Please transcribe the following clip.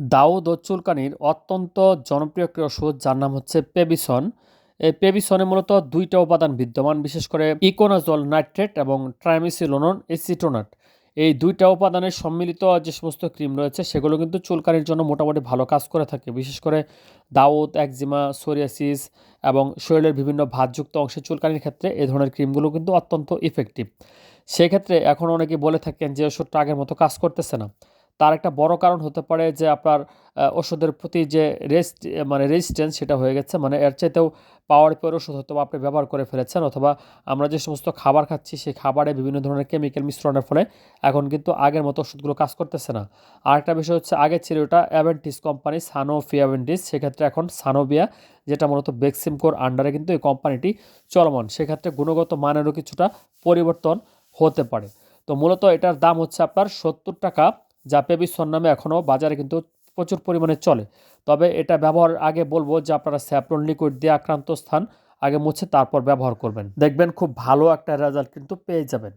দাউদ ও চুলকানির অত্যন্ত জনপ্রিয় একটি ওষুধ যার নাম হচ্ছে পেবিসন এই পেবিসনে মূলত দুইটা উপাদান বিদ্যমান, বিশেষ করে ইকোনাজল নাইট্রেট এবং ট্রাইমিসিলোনন এসিটোনাট। এই দুইটা উপাদানের সম্মিলিত যে সমস্ত ক্রিম রয়েছে, সেগুলো কিন্তু চুলকানির জন্য মোটামুটি ভালো কাজ করে থাকে। বিশেষ করে দাউদ, একজিমা, সোরিয়াসিস এবং শরীরের বিভিন্ন ভাতযুক্ত অংশে চুলকানির ক্ষেত্রে এই ধরনের ক্রিমগুলো কিন্তু অত্যন্ত ইফেক্টিভ সেক্ষেত্রে এখন অনেকে বলে থাকেন যে ওষুধটা আগের মতো কাজ করতেছে না। তার একটা বড় কারণ হতে পারে যে আপনার ওষুধের প্রতি যে রেস্ট মানে রেজিস্ট্যান্স সেটা হয়ে গেছে। মানে এর চাইতেও পাওয়ার পর ওষুধ হয়তো আপনি ব্যবহার করে ফেলেছেন অথবা আমরা যে সমস্ত খাবার খাচ্ছি সেই খাবারে বিভিন্ন ধরনের কেমিক্যাল মিশ্রণের ফলে এখন কিন্তু আগের মতো ওষুধগুলো কাজ করতেছে না। আরেকটা বিষয় হচ্ছে আগে ছিল ওটা অ্যাভেন্টিস কোম্পানি সানোফি অ্যাভেন্টিস সেক্ষেত্রে এখন সানোবিয়া যেটা মূলত বেক্সিমকোর আন্ডারে কিন্তু এই কোম্পানিটি চলমান। সেক্ষেত্রে গুণগত মানেরও কিছুটা পরিবর্তন হতে পারে। তো মূলত এটার দাম হচ্ছে আপনার সত্তর টাকা যা পেবিসন নামে এখনও বাজারে কিন্তু প্রচুর পরিমাণে চলে। তবে এটা ব্যবহার আগে বলব যে আপনারা স্যাপ্রন লিকুইড দিয়ে আক্রান্ত স্থান আগে মুছে তারপর ব্যবহার করবেন। দেখবেন খুব ভালো একটা রেজাল্ট কিন্তু পেয়ে যাবেন।